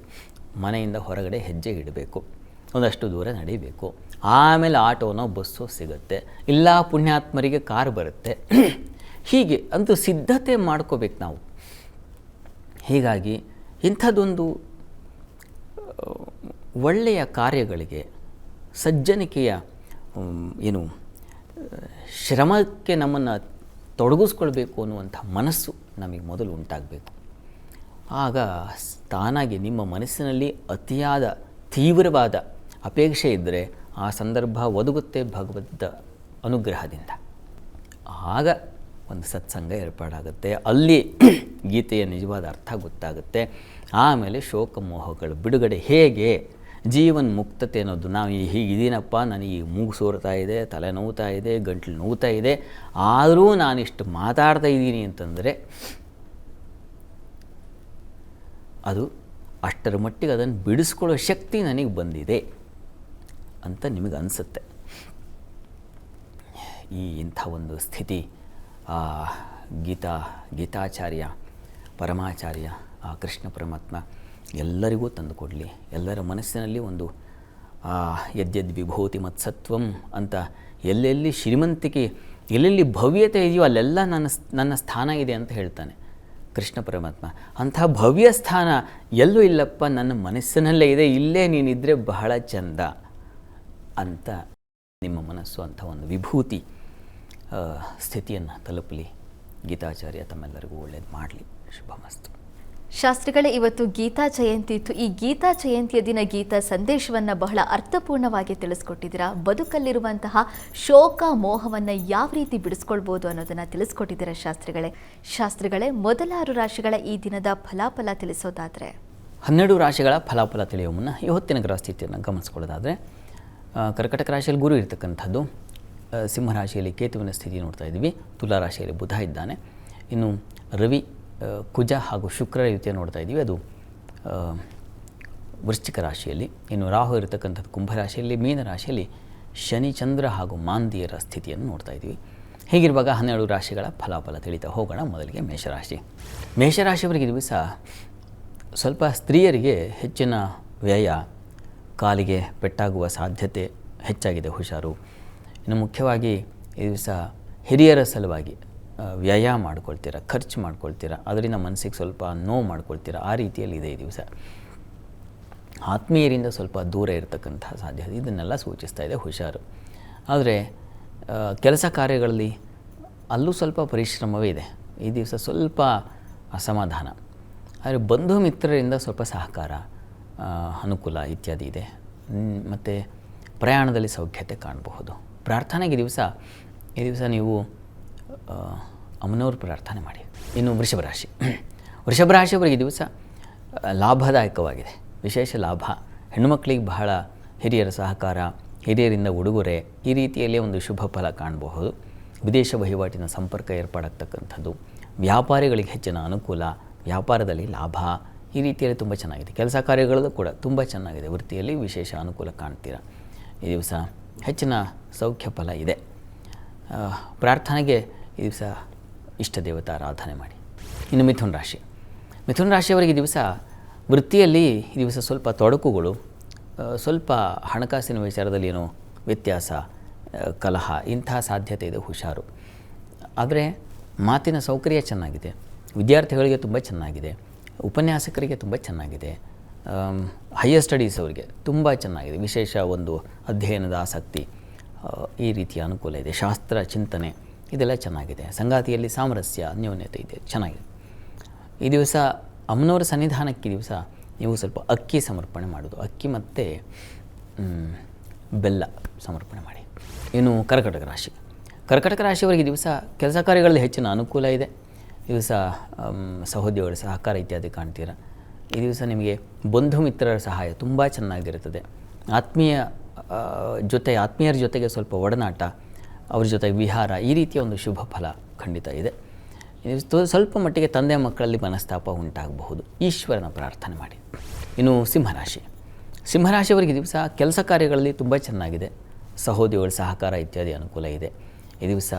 ಮನೆಯಿಂದ ಹೊರಗಡೆ ಹೆಜ್ಜೆ ಇಡಬೇಕು. ಒಂದಷ್ಟು ದೂರ ನಡಿಬೇಕು. ಆಮೇಲೆ ಆಟೋನೋ ಬಸ್ಸೋ ಸಿಗುತ್ತೆ. ಇಲ್ಲ ಪುಣ್ಯಾತ್ಮರಿಗೆ ಕಾರ್ ಬರುತ್ತೆ. [CLEARS THROAT] ಹೀಗೆ ಅಂತೂ ಸಿದ್ಧತೆ ಮಾಡ್ಕೋಬೇಕು ನಾವು. ಹೀಗಾಗಿ ಇಂಥದ್ದೊಂದು ಒಳ್ಳೆಯ ಕಾರ್ಯಗಳಿಗೆ ಸಜ್ಜನಿಕೆಯ ಏನು, ಶ್ರಮಕ್ಕೆ ನಮ್ಮನ್ನು ತೊಡಗಿಸ್ಕೊಳ್ಬೇಕು ಅನ್ನುವಂಥ ಮನಸ್ಸು ನಮಗೆ ಮೊದಲು ಉಂಟಾಗಬೇಕು. ಆಗ ತಾನಾಗಿ ನಿಮ್ಮ ಮನಸ್ಸಿನಲ್ಲಿ ಅತಿಯಾದ ತೀವ್ರವಾದ ಅಪೇಕ್ಷೆ ಇದ್ದರೆ ಆ ಸಂದರ್ಭ ಒದಗುತ್ತೆ ಭಗವದ್ದ ಅನುಗ್ರಹದಿಂದ. ಆಗ ಒಂದು ಸತ್ಸಂಗ ಏರ್ಪಾಡಾಗುತ್ತೆ. ಅಲ್ಲಿ [CLEARS THROAT] ಗೀತೆಯ ನಿಜವಾದ ಅರ್ಥ ಗೊತ್ತಾಗುತ್ತೆ. ಆಮೇಲೆ ಶೋಕ ಮೋಹಗಳು ಬಿಡುಗಡೆ ಹೇಗೆ? ಜೀವನ್ ಮುಕ್ತತೆ ಅನ್ನೋದು, ನಾವು ಈ ಹೀಗಿದ್ದೀನಪ್ಪ ನನಗೆ ಈ ಮೂಗು ಸೋರ್ತಾ ಇದೆ, ತಲೆ ನೋವ್ತಾ ಇದೆ, ಗಂಟ್ಲು ನೋವ್ತಾ ಇದೆ. ಆದರೂ ನಾನಿಷ್ಟು ಮಾತಾಡ್ತಾ ಇದ್ದೀನಿ ಅಂತಂದರೆ ಅದು ಅಷ್ಟರ ಮಟ್ಟಿಗೆ ಅದನ್ನು ಬಿಡಿಸ್ಕೊಳ್ಳೋ ಶಕ್ತಿ ನನಗೆ ಬಂದಿದೆ. ಅಂತ ನಿಮಗೆ ಅನಿಸುತ್ತೆ. ಈ ಇಂಥ ಒಂದು ಸ್ಥಿತಿ ಗೀತಾ, ಗೀತಾಚಾರ್ಯ, ಪರಮಾಚಾರ್ಯ ಕೃಷ್ಣ ಪರಮಾತ್ಮ ಎಲ್ಲರಿಗೂ ತಂದುಕೊಡಲಿ ಎಲ್ಲರ ಮನಸ್ಸಿನಲ್ಲಿ ಒಂದು ಯದ್ಯದ್ ವಿಭೂತಿ ಮತ್ಸತ್ವಂ ಅಂತ ಎಲ್ಲೆಲ್ಲಿ ಶ್ರೀಮಂತಿಕೆ, ಎಲ್ಲೆಲ್ಲಿ ಭವ್ಯತೆ ಇದೆಯೋ ಅಲ್ಲೆಲ್ಲ ನನ್ನ ನನ್ನ ಸ್ಥಾನ ಇದೆ ಅಂತ ಹೇಳ್ತಾನೆ ಕೃಷ್ಣ ಪರಮಾತ್ಮ. ಅಂತಹ ಭವ್ಯ ಸ್ಥಾನ ಎಲ್ಲೂ ಇಲ್ಲಪ್ಪ, ನನ್ನ ಮನಸ್ಸಿನಲ್ಲೇ ಇದೆ, ಇಲ್ಲೇ ನೀನಿದ್ರೆ ಬಹಳ ಚಂದ. ಅಂತ ನಿಮ್ಮ ಮನಸ್ಸು ಅಂಥ ಒಂದು ವಿಭೂತಿ ಸ್ಥಿತಿಯನ್ನು ತಲುಪಲಿ. ಗೀತಾಚಾರ್ಯ ತಮ್ಮೆಲ್ಲರಿಗೂ ಒಳ್ಳೇದು ಮಾಡಲಿ. ಶುಭಮಸ್ತು. ಶಾಸ್ತ್ರಿಗಳೇ ಇವತ್ತು ಗೀತಾ ಜಯಂತಿ ಇತ್ತು. ಈ ಗೀತಾ ಜಯಂತಿಯ ದಿನ ಗೀತಾ ಸಂದೇಶವನ್ನು ಬಹಳ ಅರ್ಥಪೂರ್ಣವಾಗಿ ತಿಳಿಸ್ಕೊಟ್ಟಿದ್ದೀರಾ? ಬದುಕಲ್ಲಿರುವಂತಹ ಶೋಕ ಮೋಹವನ್ನು ಯಾವ ರೀತಿ ಬಿಡಿಸ್ಕೊಳ್ಬೋದು ಅನ್ನೋದನ್ನು ತಿಳಿಸ್ಕೊಟ್ಟಿದ್ದೀರಾ ಶಾಸ್ತ್ರಿಗಳೇ? ಶಾಸ್ತ್ರಿಗಳೇ ಮೊದಲಾರು ರಾಶಿಗಳ ಈ ದಿನದ ಫಲಾಫಲ ತಿಳಿಸೋದಾದರೆ? ಹನ್ನೆರಡು ರಾಶಿಗಳ ಫಲಾಫಲ ತಿಳಿಯುವ ಮುನ್ನ ಇವತ್ತಿನ ಹೊತ್ತಿನ ಗ್ರಹ ಸ್ಥಿತಿಯನ್ನು ಗಮನಿಸ್ಕೊಳ್ಳೋದಾದರೆ ಕರ್ಕಟಕ ರಾಶಿಯಲ್ಲಿ ಗುರು ಇರ್ತಕ್ಕಂಥದ್ದು ಸಿಂಹರಾಶಿಯಲ್ಲಿ ಸಿಂಹ ರಾಶಿಯಲ್ಲಿ ಕೇತುವಿನ ಸ್ಥಿತಿ ನೋಡ್ತಾ ಇದ್ದೀವಿ. ತುಲಾ ರಾಶಿಯಲ್ಲಿ ಬುಧ ಇದ್ದಾನೆ. ಇನ್ನು ರವಿ ಕುಜ ಹಾಗೂ ಶುಕ್ರ ಯುತಿಯ ನೋಡ್ತಾ ಇದ್ದೀವಿ. ಅದು ವೃಶ್ಚಿಕ ರಾಶಿಯಲ್ಲಿ. ಇನ್ನು ರಾಹು ಇರತಕ್ಕಂಥದ್ದು ಕುಂಭರಾಶಿಯಲ್ಲಿ ಮೀನ ರಾಶಿಯಲ್ಲಿ ಶನಿ, ಚಂದ್ರ ಹಾಗೂ ಮಾಂದಿಯರ ಸ್ಥಿತಿಯನ್ನು ನೋಡ್ತಾ ಇದ್ದೀವಿ. ಹೀಗಿರುವಾಗ ಹನ್ನೆರಡು ರಾಶಿಗಳ ಫಲಾಫಲ ತಿಳಿತಾ ಹೋಗೋಣ. ಮೊದಲಿಗೆ ಮೇಷರಾಶಿ. ಮೇಷರಾಶಿಯವರಿಗೆ ದಿವಸ ಸ್ವಲ್ಪ ಸ್ತ್ರೀಯರಿಗೆ ಹೆಚ್ಚಿನ ವ್ಯಯ ಕಾಲಿಗೆ ಪೆಟ್ಟಾಗುವ ಸಾಧ್ಯತೆ ಹೆಚ್ಚಾಗಿದೆ, ಹುಷಾರು. ಇನ್ನು ಮುಖ್ಯವಾಗಿ ಈ ದಿವಸ ಹಿರಿಯರ ಸಲುವಾಗಿ ವ್ಯಯ ಮಾಡ್ಕೊಳ್ತೀರಾ, ಖರ್ಚು ಮಾಡ್ಕೊಳ್ತೀರಾ, ಅದರಿಂದ ಮನಸ್ಸಿಗೆ ಸ್ವಲ್ಪ ನೋವು ಮಾಡ್ಕೊಳ್ತೀರಾ, ಆ ರೀತಿಯಲ್ಲಿ ಇದೆ ಈ ದಿವಸ. ಆತ್ಮೀಯರಿಂದ ಸ್ವಲ್ಪ ದೂರ ಇರತಕ್ಕಂಥ ಸಾಧ್ಯತೆ ಇದನ್ನೆಲ್ಲ ಸೂಚಿಸ್ತಾ ಇದೆ ಹುಷಾರು. ಆದರೆ ಕೆಲಸ ಕಾರ್ಯಗಳಲ್ಲಿ ಅಲ್ಲೂ ಸ್ವಲ್ಪ ಪರಿಶ್ರಮವೇ ಇದೆ. ಈ ದಿವಸ ಸ್ವಲ್ಪ ಅಸಮಾಧಾನ. ಆದರೆ ಬಂಧು ಮಿತ್ರರಿಂದ ಸ್ವಲ್ಪ ಸಹಕಾರ ಅನುಕೂಲ ಇತ್ಯಾದಿ ಇದೆ. ಮತ್ತು ಪ್ರಯಾಣದಲ್ಲಿ ಸೌಖ್ಯತೆ ಕಾಣಬಹುದು. ಪ್ರಾರ್ಥನೆಗೆ ದಿವಸ, ಈ ದಿವಸ ನೀವು ಅಮ್ಮನವ್ರ ಪ್ರಾರ್ಥನೆ ಮಾಡಿ. ಇನ್ನು ವೃಷಭ ರಾಶಿ. ವೃಷಭ ರಾಶಿಯವರಿಗೆ ದಿವಸ ಲಾಭದಾಯಕವಾಗಿದೆ. ವಿಶೇಷ ಲಾಭ. ಹೆಣ್ಣುಮಕ್ಕಳಿಗೆ ಬಹಳ ಹಿರಿಯರ ಸಹಕಾರ, ಹಿರಿಯರಿಂದ ಉಡುಗೊರೆ, ಈ ರೀತಿಯಲ್ಲಿ ಒಂದು ಶುಭ ಫಲ ಕಾಣಬಹುದು. ವಿದೇಶ ವಹಿವಾಟಿನ ಸಂಪರ್ಕ ಏರ್ಪಾಡಾಗ್ತಕ್ಕಂಥದ್ದು ವ್ಯಾಪಾರಿಗಳಿಗೆ ಹೆಚ್ಚಿನ ಅನುಕೂಲ. ವ್ಯಾಪಾರದಲ್ಲಿ ಲಾಭ. ಈ ರೀತಿಯಲ್ಲಿ ತುಂಬ ಚೆನ್ನಾಗಿದೆ. ಕೆಲಸ ಕಾರ್ಯಗಳಲ್ಲೂ ಕೂಡ ತುಂಬ ಚೆನ್ನಾಗಿದೆ. ವೃತ್ತಿಯಲ್ಲಿ ವಿಶೇಷ ಅನುಕೂಲ ಕಾಣ್ತೀರಾ. ಈ ದಿವಸ ಹೆಚ್ಚಿನ ಸೌಖ್ಯ ಫಲ ಇದೆ. ಪ್ರಾರ್ಥನೆಗೆ ಈ ದಿವಸ ಇಷ್ಟ ದೇವತಾ ಆರಾಧನೆ ಮಾಡಿ. ಇನ್ನು ಮಿಥುನ್ ರಾಶಿ. ಮಿಥುನ್ ರಾಶಿಯವರಿಗೆ ದಿವಸ ವೃತ್ತಿಯಲ್ಲಿ ಈ ದಿವಸ ಸ್ವಲ್ಪ ತೊಡಕುಗಳು ಸ್ವಲ್ಪ ಹಣಕಾಸಿನ ವಿಚಾರದಲ್ಲಿ ಏನೋ ವ್ಯತ್ಯಾಸ ಕಲಹ ಇಂಥ ಸಾಧ್ಯತೆ ಇದೆ, ಹುಷಾರು. ಆದರೆ ಮಾತಿನ ಸೌಕರ್ಯ ಚೆನ್ನಾಗಿದೆ. ವಿದ್ಯಾರ್ಥಿಗಳಿಗೆ ತುಂಬ ಚೆನ್ನಾಗಿದೆ. ಉಪನ್ಯಾಸಕರಿಗೆ ತುಂಬ ಚೆನ್ನಾಗಿದೆ. ಹೈಯರ್ ಸ್ಟಡೀಸ್ ಅವರಿಗೆ ತುಂಬ ಚೆನ್ನಾಗಿದೆ. ವಿಶೇಷ ಒಂದು ಅಧ್ಯಯನದ ಆಸಕ್ತಿ ಈ ರೀತಿಯ ಅನುಕೂಲ ಇದೆ. ಶಾಸ್ತ್ರ, ಚಿಂತನೆ ಇದೆಲ್ಲ ಚೆನ್ನಾಗಿದೆ. ಸಂಗಾತಿಯಲ್ಲಿ ಸಾಮರಸ್ಯ ಅನ್ಯೋನ್ಯತೆ ಇದೆ. ಚೆನ್ನಾಗಿದೆ. ಈ ದಿವಸ ಅಮ್ಮನವರ ಸನ್ನಿಧಾನಕ್ಕೆ ದಿವಸ ನೀವು ಸ್ವಲ್ಪ ಅಕ್ಕಿ ಸಮರ್ಪಣೆ ಮಾಡೋದು. ಅಕ್ಕಿ ಮತ್ತು ಬೆಲ್ಲ ಸಮರ್ಪಣೆ ಮಾಡಿ. ಇನ್ನು ಕರ್ಕಟಕ ರಾಶಿ. ಕರ್ಕಟಕ ರಾಶಿಯವರಿಗೆ ದಿವಸ ಕೆಲಸ ಕಾರ್ಯಗಳಲ್ಲಿ ಹೆಚ್ಚಿನ ಅನುಕೂಲ ಇದೆ. ದಿವಸ ಆಮ್, ಸಹೋದ್ಯೋಗಿಗಳ ಸಹಕಾರ ಇತ್ಯಾದಿ ಕಾಣ್ತೀರ. ಈ ದಿವಸ ನಿಮಗೆ ಬಂಧು ಮಿತ್ರರ ಸಹಾಯ ತುಂಬ ಚೆನ್ನಾಗಿರುತ್ತದೆ. ಆತ್ಮೀಯ ಜೊತೆ ಆತ್ಮೀಯರ ಜೊತೆಗೆ ಸ್ವಲ್ಪ ಒಡನಾಟ ಅವ್ರ ಜೊತೆ ವಿಹಾರ ಈ ರೀತಿಯ ಒಂದು ಶುಭ ಫಲ ಖಂಡಿತ ಇದೆ. ಸ್ವಲ್ಪ ಮಟ್ಟಿಗೆ ತಂದೆ ಮಕ್ಕಳಲ್ಲಿ ಮನಸ್ತಾಪ ಉಂಟಾಗಬಹುದು. ಈಶ್ವರನ ಪ್ರಾರ್ಥನೆ ಮಾಡಿ. ಇನ್ನು ಸಿಂಹರಾಶಿ. ಸಿಂಹರಾಶಿಯವರಿಗೆ ದಿವಸ ಕೆಲಸ ಕಾರ್ಯಗಳಲ್ಲಿ ತುಂಬ ಚೆನ್ನಾಗಿದೆ. ಸಹೋದ್ಯೋಗಿಗಳ ಸಹಕಾರ ಇತ್ಯಾದಿ ಅನುಕೂಲ ಇದೆ. ಈ ದಿವಸ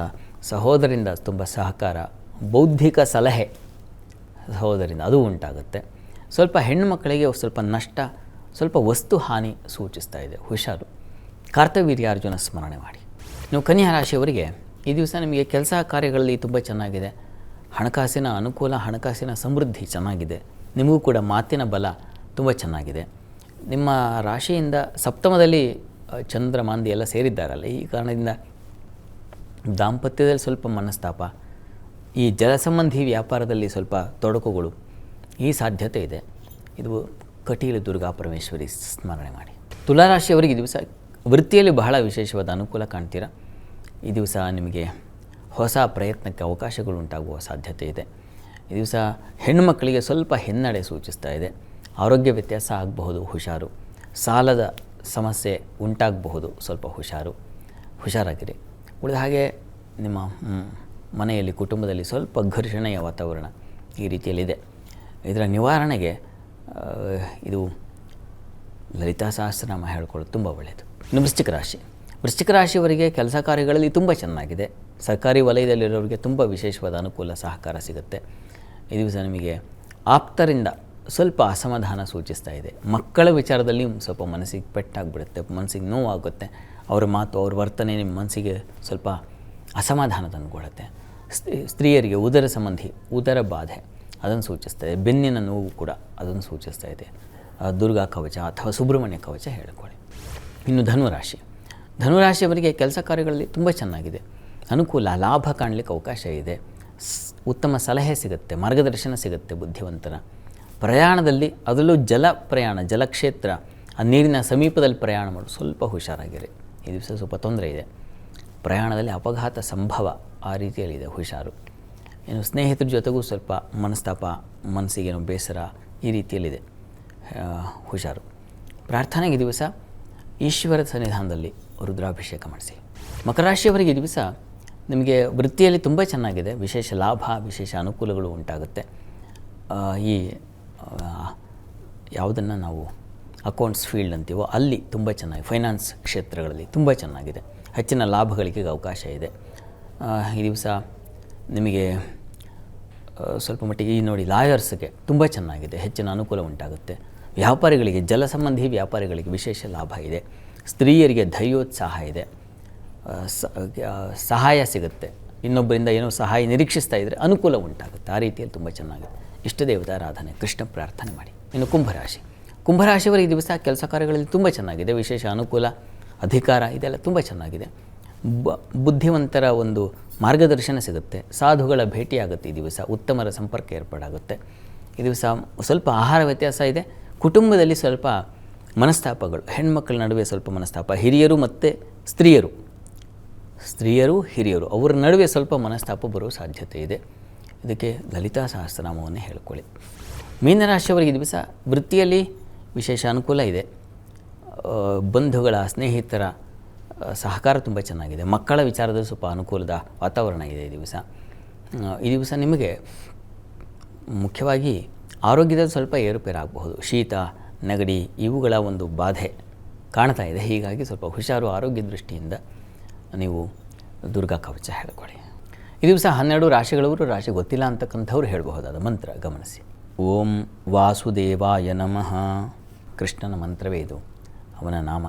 ಸಹೋದರಿಂದ ತುಂಬ ಸಹಕಾರ ಬೌದ್ಧಿಕ ಸಲಹೆ. ಹೋದರಿಂದ ಅದು ಉಂಟಾಗುತ್ತೆ. ಸ್ವಲ್ಪ ಹೆಣ್ಣು ಮಕ್ಕಳಿಗೆ ಸ್ವಲ್ಪ ನಷ್ಟ, ಸ್ವಲ್ಪ ವಸ್ತು ಹಾನಿ ಸೂಚಿಸ್ತಾ ಇದೆ. ಹುಷಾರು. ಕಾರ್ತವೀರ್ಯಾರ್ಜುನ ಸ್ಮರಣೆ ಮಾಡಿ. ನೀವು ಕನ್ಯಾ ರಾಶಿಯವರಿಗೆ ಈ ದಿವಸ ನಿಮಗೆ ಕೆಲಸ ಕಾರ್ಯಗಳಲ್ಲಿ ತುಂಬ ಚೆನ್ನಾಗಿದೆ. ಹಣಕಾಸಿನ ಅನುಕೂಲ, ಹಣಕಾಸಿನ ಸಮೃದ್ಧಿ ಚೆನ್ನಾಗಿದೆ. ನಿಮಗೂ ಕೂಡ ಮಾತಿನ ಬಲ ತುಂಬ ಚೆನ್ನಾಗಿದೆ. ನಿಮ್ಮ ರಾಶಿಯಿಂದ ಸಪ್ತಮದಲ್ಲಿ ಚಂದ್ರ ಮಾಂದಿ ಎಲ್ಲ ಸೇರಿದ್ದಾರಲ್ಲ, ಈ ಕಾರಣದಿಂದ ದಾಂಪತ್ಯದಲ್ಲಿ ಸ್ವಲ್ಪ ಮನಸ್ತಾಪ ಈ ಜಲ ಸಂಬಂಧಿ ವ್ಯಾಪಾರದಲ್ಲಿ ಸ್ವಲ್ಪ ತೊಡಕುಗಳು ಈ ಸಾಧ್ಯತೆ ಇದೆ. ಇದು ಕಟೀಲು ದುರ್ಗಾ ಪರಮೇಶ್ವರಿ ಸ್ಮರಣೆ ಮಾಡಿ. ತುಲಾರಾಶಿಯವರಿಗೆ ಈ ದಿವಸ ವೃತ್ತಿಯಲ್ಲಿ ಬಹಳ ವಿಶೇಷವಾದ ಅನುಕೂಲ ಕಾಣ್ತೀರಾ? ಈ ದಿವಸ ನಿಮಗೆ ಹೊಸ ಪ್ರಯತ್ನಕ್ಕೆ ಅವಕಾಶಗಳು ಉಂಟಾಗುವ ಸಾಧ್ಯತೆ ಇದೆ. ಈ ದಿವಸ ಹೆಣ್ಣು ಮಕ್ಕಳಿಗೆ ಸ್ವಲ್ಪ ಹಿನ್ನಡೆ ಸೂಚಿಸ್ತಾ ಇದೆ. ಆರೋಗ್ಯ ವ್ಯತ್ಯಾಸ ಆಗಬಹುದು, ಹುಷಾರು. ಸಾಲದ ಸಮಸ್ಯೆ ಉಂಟಾಗಬಹುದು, ಸ್ವಲ್ಪ ಹುಷಾರು. ಹುಷಾರಾಗಿರಿ. ಉಳಿದ ಹಾಗೆ ನಿಮ್ಮ ಮನೆಯಲ್ಲಿ, ಕುಟುಂಬದಲ್ಲಿ ಸ್ವಲ್ಪ ಘರ್ಷಣೆಯ ವಾತಾವರಣ ಈ ರೀತಿಯಲ್ಲಿದೆ. ಇದರ ನಿವಾರಣೆಗೆ ಇದು ಲಲಿತಾ ಸಹಸ್ರನಾಮ ಹೇಳ್ಕೊಳ್ಳೋದು ತುಂಬ ಒಳ್ಳೆಯದು. ಇನ್ನು ವೃಶ್ಚಿಕ ರಾಶಿ. ವೃಶ್ಚಿಕ ರಾಶಿಯವರಿಗೆ ಕೆಲಸ ಕಾರ್ಯಗಳಲ್ಲಿ ತುಂಬ ಚೆನ್ನಾಗಿದೆ. ಸರ್ಕಾರಿ ವಲಯದಲ್ಲಿರೋರಿಗೆ ತುಂಬ ವಿಶೇಷವಾದ ಅನುಕೂಲ ಸಹಕಾರ ಸಿಗುತ್ತೆ. ಈ ದಿವಸ ನಿಮಗೆ ಆಪ್ತರಿಂದ ಸ್ವಲ್ಪ ಅಸಮಾಧಾನ ಸೂಚಿಸ್ತಾ ಇದೆ. ಮಕ್ಕಳ ವಿಚಾರದಲ್ಲಿ ಸ್ವಲ್ಪ ಮನಸ್ಸಿಗೆ ಪೆಟ್ಟಾಗ್ಬಿಡುತ್ತೆ, ಮನಸ್ಸಿಗೆ ನೋವಾಗುತ್ತೆ. ಅವ್ರ ಮಾತು, ಅವ್ರ ವರ್ತನೆ ನಿಮ್ಮ ಮನಸ್ಸಿಗೆ ಸ್ವಲ್ಪ ಅಸಮಾಧಾನ ತಂದುಕೊಡುತ್ತೆ ಸ್ತ್ರೀ- ಸ್ತ್ರೀಯರಿಗೆ ಉದರ ಸಂಬಂಧಿ, ಉದರ ಬಾಧೆ, ಅದನ್ನು ಸೂಚಿಸ್ತಾ ಇದೆ ಬೆನ್ನಿನ ನೋವು ಕೂಡ ಅದನ್ನು ಸೂಚಿಸ್ತಾ ಇದೆ. ದುರ್ಗಾ ಕವಚ ಅಥವಾ ಸುಬ್ರಹ್ಮಣ್ಯ ಕವಚ ಹೇಳಿಕೊಳ್ಳಿ. ಇನ್ನು ಧನುರಾಶಿ. ಧನುರಾಶಿಯವರಿಗೆ ಕೆಲಸ ಕಾರ್ಯಗಳಲ್ಲಿ ತುಂಬ ಚೆನ್ನಾಗಿದೆ. ಅನುಕೂಲ, ಲಾಭ ಕಾಣಲಿಕ್ಕೆ ಅವಕಾಶ ಇದೆ. ಉತ್ತಮ ಸಲಹೆ ಸಿಗುತ್ತೆ, ಮಾರ್ಗದರ್ಶನ ಸಿಗುತ್ತೆ ಬುದ್ಧಿವಂತನ. ಪ್ರಯಾಣದಲ್ಲಿ ಅದರಲ್ಲೂ ಜಲ ಪ್ರಯಾಣ, ಜಲಕ್ಷೇತ್ರ, ಆ ನೀರಿನ ಸಮೀಪದಲ್ಲಿ ಪ್ರಯಾಣ ಮಾಡೋದು ಸ್ವಲ್ಪ ಹುಷಾರಾಗಿರಿ. ಈ ದಿವಸ ಸ್ವಲ್ಪ ತೊಂದರೆ ಇದೆ. ಪ್ರಯಾಣದಲ್ಲಿ ಅಪಘಾತ ಸಂಭವ ಆ ರೀತಿಯಲ್ಲಿದೆ ಹುಷಾರು. ಏನು ಸ್ನೇಹಿತರ ಜೊತೆಗೂ ಸ್ವಲ್ಪ ಮನಸ್ತಾಪ, ಮನಸ್ಸಿಗೇನು ಬೇಸರ ಈ ರೀತಿಯಲ್ಲಿದೆ. ಹುಷಾರು. ಪ್ರಾರ್ಥನೆಗೆ ದಿವಸ ಈಶ್ವರ ಸನ್ನಿಧಾನದಲ್ಲಿ ರುದ್ರಾಭಿಷೇಕ ಮಾಡಿಸಿ. ಮಕರ ರಾಶಿಯವರಿಗೆ ದಿವಸ ನಿಮಗೆ ವೃತ್ತಿಯಲ್ಲಿ ತುಂಬ ಚೆನ್ನಾಗಿದೆ. ವಿಶೇಷ ಲಾಭ, ವಿಶೇಷ ಅನುಕೂಲಗಳು ಉಂಟಾಗುತ್ತೆ. ಈ ಯಾವುದನ್ನು ನಾವು ಅಕೌಂಟ್ಸ್ ಫೀಲ್ಡ್ ಅಂತೀವೋ ಅಲ್ಲಿ ತುಂಬ ಚೆನ್ನಾಗಿ, ಫೈನಾನ್ಸ್ ಕ್ಷೇತ್ರಗಳಲ್ಲಿ ತುಂಬ ಚೆನ್ನಾಗಿದೆ. ಹೆಚ್ಚಿನ ಲಾಭಗಳಿಗೆ ಅವಕಾಶ ಇದೆ. ಈ ದಿವಸ ನಿಮಗೆ ಸ್ವಲ್ಪ ಮಟ್ಟಿಗೆ ಈ ನೋಡಿ ಲಾಯರ್ಸ್ಗೆ ತುಂಬ ಚೆನ್ನಾಗಿದೆ, ಹೆಚ್ಚಿನ ಅನುಕೂಲ ಉಂಟಾಗುತ್ತೆ. ವ್ಯಾಪಾರಿಗಳಿಗೆ, ಜಲ ಸಂಬಂಧಿ ವ್ಯಾಪಾರಿಗಳಿಗೆ ವಿಶೇಷ ಲಾಭ ಇದೆ. ಸ್ತ್ರೀಯರಿಗೆ ಧೈರ್ಯೋತ್ಸಾಹ ಇದೆ. ಸಹಾಯ ಸಿಗುತ್ತೆ. ಇನ್ನೊಬ್ಬರಿಂದ ಏನೋ ಸಹಾಯ ನಿರೀಕ್ಷಿಸ್ತಾ ಇದ್ದರೆ ಅನುಕೂಲ ಉಂಟಾಗುತ್ತೆ. ಆ ರೀತಿಯಲ್ಲಿ ತುಂಬ ಚೆನ್ನಾಗಿದೆ. ಇಷ್ಟ ದೇವತಾ ಆರಾಧನೆ, ಕೃಷ್ಣ ಪ್ರಾರ್ಥನೆ ಮಾಡಿ. ಇನ್ನು ಕುಂಭರಾಶಿ. ಕುಂಭರಾಶಿಯವರು ಈ ದಿವಸ ಕೆಲಸ ಕಾರ್ಯಗಳಲ್ಲಿ ತುಂಬ ಚೆನ್ನಾಗಿದೆ. ವಿಶೇಷ ಅನುಕೂಲ ಅಧಿಕಾರ ಇದೆಲ್ಲ ತುಂಬ ಚೆನ್ನಾಗಿದೆ. ಬ, ಬುದ್ಧಿವಂತರ ಒಂದು ಮಾರ್ಗದರ್ಶನ ಸಿಗುತ್ತೆ. ಸಾಧುಗಳ ಭೇಟಿಯಾಗುತ್ತೆ ಈ ದಿವಸ. ಉತ್ತಮರ ಸಂಪರ್ಕ ಏರ್ಪಾಡಾಗುತ್ತೆ. ಈ ದಿವಸ ಸ್ವಲ್ಪ ಆಹಾರ ವ್ಯತ್ಯಾಸ ಇದೆ. ಕುಟುಂಬದಲ್ಲಿ ಸ್ವಲ್ಪ ಮನಸ್ತಾಪಗಳು, ಹೆಣ್ಮಕ್ಳ ನಡುವೆ ಸ್ವಲ್ಪ ಮನಸ್ತಾಪ, ಹಿರಿಯರು ಮತ್ತು ಸ್ತ್ರೀಯರು. ಸ್ತ್ರೀಯರು, ಹಿರಿಯರು, ಅವರ ನಡುವೆ ಸ್ವಲ್ಪ ಮನಸ್ತಾಪ ಬರೋ ಸಾಧ್ಯತೆ ಇದೆ. ಇದಕ್ಕೆ ಲಲಿತಾ ಸಹಸ್ರನಾಮವನ್ನೇ ಹೇಳ್ಕೊಳ್ಳಿ. ಮೀನರಾಶಿಯವರಿಗೆ ದಿವಸ ವೃತ್ತಿಯಲ್ಲಿ ವಿಶೇಷ ಅನುಕೂಲ ಇದೆ. ಬಂಧುಗಳ ಸ್ನೇಹಿತರ ಸಹಕಾರ ತುಂಬ ಚೆನ್ನಾಗಿದೆ. ಮಕ್ಕಳ ವಿಚಾರದಲ್ಲಿ ಸ್ವಲ್ಪ ಅನುಕೂಲದ ವಾತಾವರಣ ಇದೆ ಈ ದಿವಸ. ಈ ದಿವಸ ನಿಮಗೆ ಮುಖ್ಯವಾಗಿ ಆರೋಗ್ಯದಲ್ಲಿ ಸ್ವಲ್ಪ ಏರುಪೇರಾಗಬಹುದು ಶೀತ, ನೆಗಡಿ ಇವುಗಳ ಒಂದು ಬಾಧೆ ಕಾಣ್ತಾ ಇದೆ. ಹೀಗಾಗಿ ಸ್ವಲ್ಪ ಹುಷಾರು ಆರೋಗ್ಯ ದೃಷ್ಟಿಯಿಂದ ನೀವು ದುರ್ಗಾ ಕವಚ ಹೇಳ್ಕೊಳ್ಳಿ. ಈ ದಿವಸ ಹನ್ನೆರಡು ರಾಶಿಗಳವರು ರಾಶಿ ಗೊತ್ತಿಲ್ಲ ಅಂತಕ್ಕಂಥವ್ರು ಹೇಳಬಹುದಾದ ಮಂತ್ರ ಗಮನಿಸಿ. ಓಂ ವಾಸುದೇವಾಯ ನಮಃ. ಕೃಷ್ಣನ ಮಂತ್ರವೇ ಇದು. ಅವನ ನಾಮ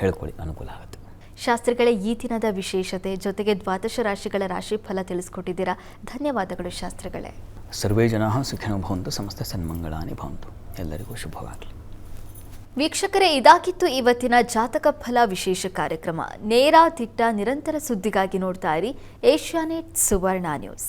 ಹೇಳ್ಕೊಳ್ಳಿ ಅನುಕೂಲ ಆಗುತ್ತೆ. ಶಾಸ್ತ್ರಿಗಳೇ ಈ ದಿನದ ವಿಶೇಷತೆ ಜೊತೆಗೆ ದ್ವಾದಶ ರಾಶಿಗಳ ರಾಶಿ ಫಲ ತಿಳಿಸ್ಕೊಟ್ಟಿದ್ದೀರಾ? ಧನ್ಯವಾದಗಳು ಶಾಸ್ತ್ರಿಗಳೇ. ಸರ್ವೇ ಜನ ಸುಖಿನೋ ಭವಂತು ಸಮಸ್ತ ಸನ್ಮಂಗಳಾನಿ ಭವಂತು. ಎಲ್ಲರಿಗೂ ಶುಭವಾಗಲಿ. ವೀಕ್ಷಕರೇ ಇದಾಗಿತ್ತು ಇವತ್ತಿನ ಜಾತಕ ಫಲ ವಿಶೇಷ ಕಾರ್ಯಕ್ರಮ. ನೇರ ದಿಟ್ಟ ನಿರಂತರ ಸುದ್ದಿಗಾಗಿ ನೋಡ್ತಾ ಇರಿ ಏಷ್ಯಾನೆಟ್ ಸುವರ್ಣ ನ್ಯೂಸ್.